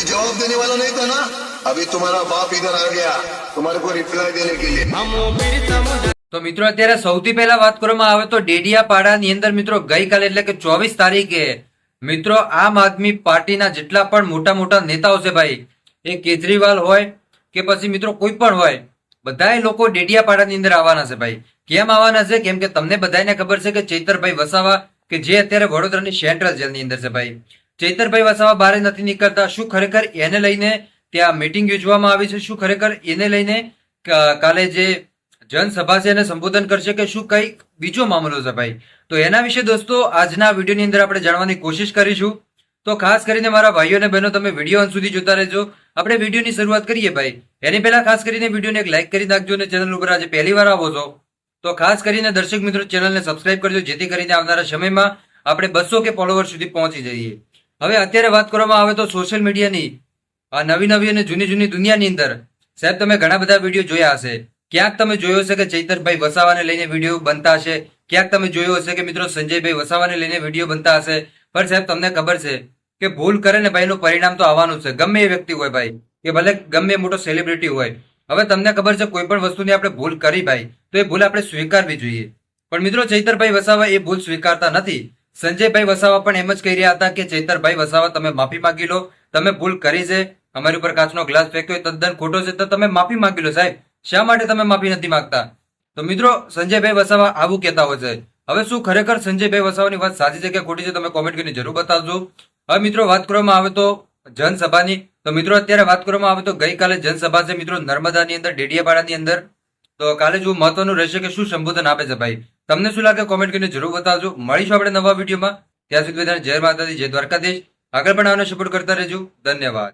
कोई जवाब देने वाला नहीं था ना अभी तुम्हारा बाप इधर आ गया तुम्हारे को रिप्लाई देने के लिए તો મિત્રો અત્યારે સૌથી પહેલા વાત કરવામાં આવે તો ડેડિયાપાડાની અંદર મિત્રો ગઈકાલે એટલે કે ચોવીસ તારીખે મિત્રો આમ આદમી પાર્ટીના જેટલા પણ મોટા મોટા નેતાઓ છે ભાઈ એ કેજરીવાલ હોય કે પછી મિત્રો કોઈ પણ હોય બધાય લોકો ડેડિયાપાડાની અંદર આવવાના છે ભાઈ કેમ આવવાના છે કેમ કે તમને બધાને ખબર છે કે ચૈતરભાઈ વસાવા કે જે અત્યારે વડોદરાની સેન્ટ્રલ જેલની અંદર છે ભાઈ ચૈતરભાઈ વસાવા બહાર નથી નીકળતા. શું ખરેખર એને લઈને ત્યાં મીટિંગ યોજવામાં આવી છે? શું ખરેખર એને લઈને કાલે જે જનસભા છે એને સંબોધન કરશે કે શું કઈ બીજો મામલો છે ભાઈ? તો એના વિશે દોસ્તો, આજના વિડીયોની અંદર આપણે જાણવાની કોશિશ કરીશું. તો ખાસ કરીને મારા ભાઈઓ અને બહેનો, તમે વીડિયો અંત સુધી જોતા રહેજો. આપણે વિડીયોની શરૂઆત કરીએ ભાઈ. એની પહેલા ખાસ કરીને વિડીયોને એક લાઈક કરી નાખજો અને ચેનલ ઉપર આજે પહેલી વાર આવો છો, તો ખાસ કરીને દર્શક મિત્રો ચેનલને સબસ્ક્રાઇબ કરજો, જેથી કરીને આવનારા સમયમાં આપણે બસો કે ફોલોવર સુધી પહોંચી જઈએ. હવે અત્યારે વાત કરવામાં આવે તો સોશિયલ મીડિયાની આ નવી નવી અને જૂની જૂની દુનિયાની અંદર, સાહેબ, તમે ઘણા બધા વીડિયો જોયા હશે. ક્યાંક તમે જોયો હશે કે ચૈતરભાઈ વસાવાને લઈને વીડિયો બનતા હશે? ક્યાંક તમે જોયો હશે કે મિત્રો સંજયભાઈ વસાવાને લઈને વીડિયો બનતા હશે? પણ સાહેબ, તમને ખબર છે કે ભૂલ કરે ને ભાઈનું પરિણામ તો આવવાનું છે. ગમે એ વ્યક્તિ હોય ભાઈ, કે ભલે ગમે મોટો સેલિબ્રિટી હોય. હવે તમને ખબર છે કોઈ પણ વસ્તુની આપણે ભૂલ કરી ભાઈ, તો એ ભૂલ આપણે સ્વીકારવી જોઈએ. પણ મિત્રો ચૈતરભાઈ વસાવા એ ભૂલ સ્વીકારતા નથી. સંજયભાઈ વસાવા પણ એમ જ કહી રહ્યા હતા કે, ચૈતરભાઈ વસાવા, તમે માફી માંગી લો. તમે ભૂલ કરી છે. અમારી ઉપર કાચનો ગ્લાસ ફેંક્યો એ તદ્દન ખોટો છે. તો તમે માફી માંગી લો સાહેબ. શા માટે તમે માફી નથી માંગતા? તો મિત્રો, સંજયભાઈ વસાવા આવું કહેતા હોય છે. હવે શું ખરેખર સંજયભાઈ વસાવાની વાત સાચી છે કે ખોટી છે, તમે કોમેન્ટ કરીને જરૂર બતાવજો. હવે મિત્રો, વાત કરવામાં આવે તો જનસભાની. તો મિત્રો, અત્યારે વાત કરવામાં આવે તો ગઈકાલે જનસભા છે. મિત્રો, નર્મદાની અંદર, ડેડિયાપાડાની અંદર. તો કાલે જો મહત્વનું રહેશે કે શું સંબોધન આપે છે ભાઈ? તમને શું લાગે કોમેન્ટ કરીને જરૂર બતાવજો. મળીશું આપણે નવા વિડીયોમાં. ત્યાં સુધી બધાને જય માતાજી, જય દ્વારકાધીશ. આગળ પણ આવને સપોર્ટ કરતા રહેજો. ધન્યવાદ.